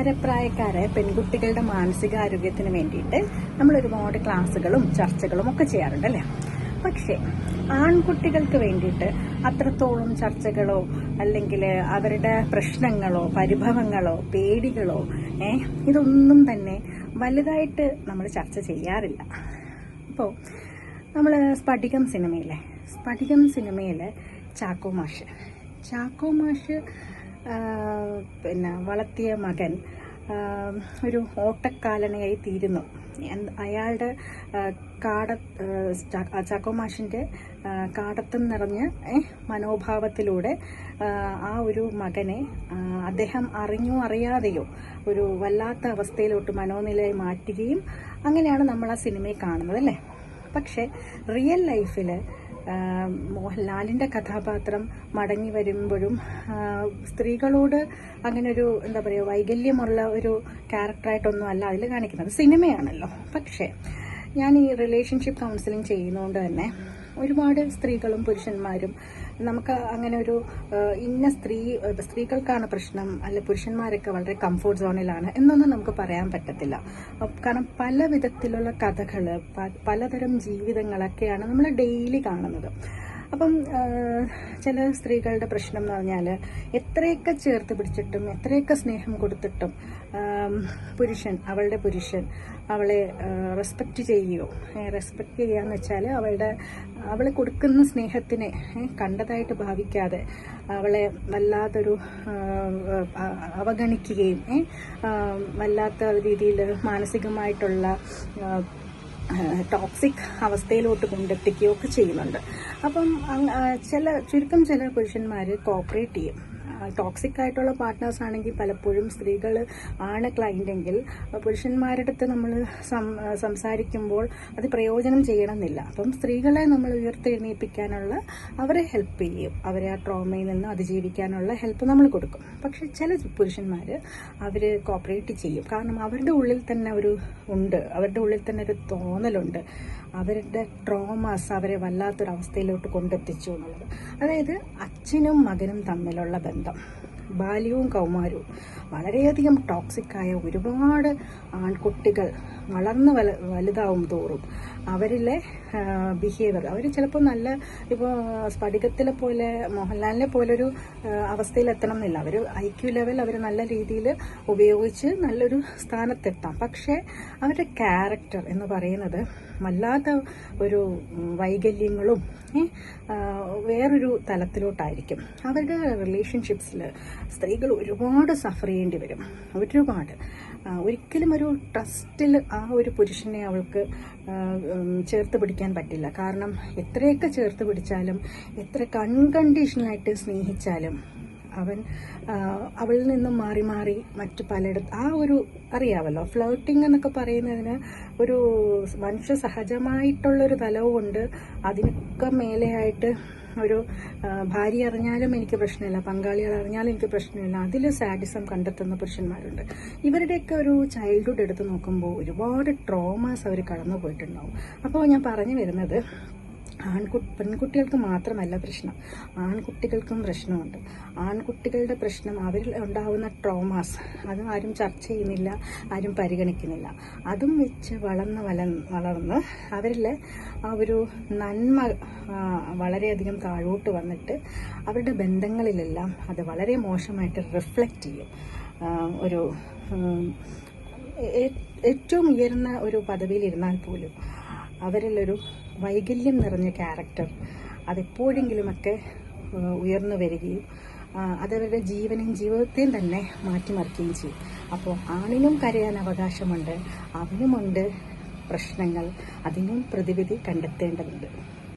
കൗമാരപ്രായക്കാരായ പെൺകുട്ടികളുടെ മാനസികാരോഗ്യത്തിന് വേണ്ടിയിട്ട് നമ്മൾ ഒരുപാട് ക്ലാസ്സുകളും ചർച്ചകളും ഒക്കെ ചെയ്യാറുണ്ട് അല്ലേ പക്ഷേ ആൺകുട്ടികൾക്ക് വേണ്ടിയിട്ട് അത്രത്തോളം ചർച്ചകളോ അല്ലെങ്കിൽ അവരുടെ പ്രശ്നങ്ങളോ പരിഭവങ്ങളോ പേടികളോ ഏ ഇതൊന്നും തന്നെ വലുതായിട്ട് നമ്മൾ ചർച്ച ചെയ്യാറില്ല. അപ്പോൾ നമ്മൾ സ്പടികം സിനിമയിലെ സ്പടികം സിനിമയിലെ ചാക്കോ മാഷ്. ചാക്കോ മാഷ് പിന്നെ വളർത്തിയ മകൻ ഒരു ഓട്ടക്കാലനയായി തീരുന്നു. അയാളുടെ കാട ചാക്കോമാഷിന്റെ കാടത്തും നിറഞ്ഞ മനോഭാവത്തിലൂടെ ആ, ഒരു മകനെ അദ്ദേഹം അറിഞ്ഞോ അറിയാതെയോ ഒരു വല്ലാത്ത അവസ്ഥയിലോട്ട് മനോനിലയെ മാറ്റുകയും അങ്ങനെയാണ് നമ്മൾ ആ സിനിമയെ കാണുന്നത് അല്ലേ? പക്ഷേ റിയൽ ലൈഫിൽ മോഹൻലാലിന്റെ കഥാപാത്രം മടങ്ങി വരുമ്പോഴും സ്ത്രീകളോട് അങ്ങനെ ഒരു എന്താ പറയുക വൈകല്യമുള്ള ഒരു ക്യാരക്ടറായിട്ടൊന്നും അല്ല അതിൽ കാണിക്കുന്നത്. സിനിമയാണല്ലോ. പക്ഷേ ഞാൻ ഈ റിലേഷൻഷിപ്പ് കൗൺസിലിംഗ് ചെയ്യുന്നതുകൊണ്ട് തന്നെ ഒരുപാട് സ്ത്രീകളും പുരുഷന്മാരും നമുക്ക് അങ്ങനെ ഒരു ഇന്ന സ്ത്രീ സ്ത്രീകൾക്കാണ് പ്രശ്നം അല്ല പുരുഷന്മാരൊക്കെ വളരെ കംഫോർട്ട് സോണിലാണ് എന്നൊന്നും നമുക്ക് പറയാൻ പറ്റത്തില്ല. കാരണം പല വിധത്തിലുള്ള കഥകൾ പലതരം ജീവിതങ്ങളൊക്കെയാണ് നമ്മൾ ഡെയിലി കാണുന്നത്. അപ്പം ചില സ്ത്രീകളുടെ പ്രശ്നം എന്ന് പറഞ്ഞാൽ എത്രയൊക്കെ ചേർത്ത് പിടിച്ചിട്ടും എത്രയൊക്കെ സ്നേഹം കൊടുത്തിട്ടും പുരുഷൻ അവളുടെ പുരുഷൻ അവളെ റെസ്പെക്റ്റ് ചെയ്യുകയോ റെസ്പെക്റ്റ് ചെയ്യുകയെന്ന് വെച്ചാൽ അവളുടെ അവൾ കൊടുക്കുന്ന സ്നേഹത്തിനെ കണ്ടതായിട്ട് ഭാവിക്കാതെ അവളെ വല്ലാത്തൊരു അവഗണിക്കുകയും വല്ലാത്ത രീതിയിൽ മാനസികമായിട്ടുള്ള ടോക്സിക് അവസ്ഥയിലോട്ട് കൊണ്ടെത്തിക്കുകയൊക്കെ ചെയ്യുന്നുണ്ട്. അപ്പം ചില ചുരുക്കം ചില പുരുഷന്മാർ കോപ്പറേറ്റ് ചെയ്യും. ടോക്സിക് ആയിട്ടുള്ള പാർട്ട്നേഴ്സ് ആണെങ്കിൽ പലപ്പോഴും സ്ത്രീകൾ ആണ് ക്ലൈന്റെങ്കിൽ പുരുഷന്മാരുടെ അടുത്ത് നമ്മൾ സംസാരിക്കുമ്പോൾ അത് പ്രയോജനം ചെയ്യണമെന്നില്ല. അപ്പം സ്ത്രീകളെ നമ്മൾ ഉയർത്തെഴുന്നേൽപ്പിക്കാനുള്ള അവരെ ഹെൽപ്പ് ചെയ്യും. അവരെ ആ ട്രോമയിൽ നിന്ന് അതിജീവിക്കാനുള്ള ഹെൽപ്പ് നമ്മൾ കൊടുക്കും. പക്ഷെ ചില പുരുഷന്മാർ അവർ കോപ്പറേറ്റ് ചെയ്യും. കാരണം അവരുടെ ഉള്ളിൽ തന്നെ ഒരു ഉണ്ട്. അവരുടെ ഉള്ളിൽ തന്നെ ഒരു തോന്നലുണ്ട്. അവരുടെ ട്രോമാസ് അവരെ വല്ലാത്തൊരവസ്ഥയിലോട്ട് കൊണ്ടെത്തിച്ചു എന്നുള്ളത്. അതായത് അച്ഛനും മകനും തമ്മിലുള്ള ബന്ധം. ബാല്യവും കൗമാരവും. വളരെയധികം ടോക്സിക്കായ ഒരുപാട് ആൺകുട്ടികൾ വളർന്ന് വല വലുതാവും തോറും. അവരിലെ ബിഹേവിയർ അവർ ചിലപ്പോൾ നല്ല ഇപ്പോൾ സ്ഫടികത്തിലെ പോലെ മോഹൻലാലിനെ പോലൊരു അവസ്ഥയിലെത്തണം എന്നില്ല അവർ ഐ ക്യു ലെവൽ അവർ നല്ല രീതിയിൽ ഉപയോഗിച്ച് നല്ലൊരു സ്ഥാനത്തെത്താം. പക്ഷേ അവരുടെ ക്യാരക്ടർ എന്ന് പറയുന്നത് വല്ലാത്ത ഒരു വൈകല്യങ്ങളും വേറൊരു തലത്തിലോട്ടായിരിക്കും. അവരുടെ റിലേഷൻഷിപ്സിൽ സ്ത്രീകൾ ഒരുപാട് സഫർ ചെയ്യേണ്ടി വരും. ഒരുപാട്. ഒരിക്കലും ഒരു ട്രസ്റ്റിൽ ആ ഒരു പുരുഷനെ അവൾക്ക് ചേർത്ത് പിടിക്കാൻ പറ്റില്ല. കാരണം എത്രയൊക്കെ ചേർത്ത് പിടിച്ചാലും എത്ര കൺകണ്ടീഷണലായിട്ട് സ്നേഹിച്ചാലും അവൻ അവളിൽ നിന്നും മാറി മാറി മറ്റു പലയിടത്ത് ആ ഒരു അറിയാമല്ലോ ഫ്ലോട്ടിംഗ് എന്നൊക്കെ പറയുന്നതിന് ഒരു മനുഷ്യ സഹജമായിട്ടുള്ളൊരു തലവുമുണ്ട് അതിനൊക്കെ മേലെയായിട്ട് ഒരു ഭാര്യ അറിഞ്ഞാലും എനിക്ക് പ്രശ്നമില്ല പങ്കാളികൾ അറിഞ്ഞാലും എനിക്ക് പ്രശ്നമില്ല. അതിൽ സാഡിസം കണ്ടെത്തുന്ന പുരുഷന്മാരുണ്ട്. ഇവരുടെയൊക്കെ ഒരു ചൈൽഡ്ഹുഡ് എടുത്ത് നോക്കുമ്പോൾ ഒരുപാട് ട്രോമാസ് അവർ കടന്നു പോയിട്ടുണ്ടാവും അപ്പോൾ ഞാൻ പറഞ്ഞു വരുന്നത് ആൺകുട്ടി പെൺകുട്ടികൾക്ക് മാത്രമല്ല പ്രശ്നം. ആൺകുട്ടികൾക്കും പ്രശ്നമുണ്ട്. ആൺകുട്ടികളുടെ പ്രശ്നം അവരിൽ ഉണ്ടാകുന്ന ട്രോമാസ് അത് ആരും ചർച്ച ചെയ്യുന്നില്ല ആരും പരിഗണിക്കുന്നില്ല. അതും വെച്ച് വളർന്ന് വല വളർന്ന് അവരിലെ ആ ഒരു നന്മ വളരെയധികം താഴോട്ട് വന്നിട്ട് അവരുടെ ബന്ധങ്ങളിലെല്ലാം അത് വളരെ മോശമായിട്ട് റിഫ്ലക്റ്റ് ചെയ്യും. ഒരു ഏറ്റവും ഉയർന്ന ഒരു പദവിയിലിരുന്നാൽ പോലും അവരിലൊരു വൈകല്യം നിറഞ്ഞ ക്യാരക്ടർ അതെപ്പോഴെങ്കിലുമൊക്കെ ഉയർന്നു വരികയും അതവരുടെ ജീവനെയും ജീവിതത്തെയും തന്നെ മാറ്റിമറിക്കുകയും ചെയ്യും. അപ്പോൾ ആണിനും കരയാൻ അവകാശമുണ്ട് അവനുമുണ്ട് പ്രശ്നങ്ങൾ അതിനും പ്രതിവിധി കണ്ടെത്തേണ്ടതുണ്ട്.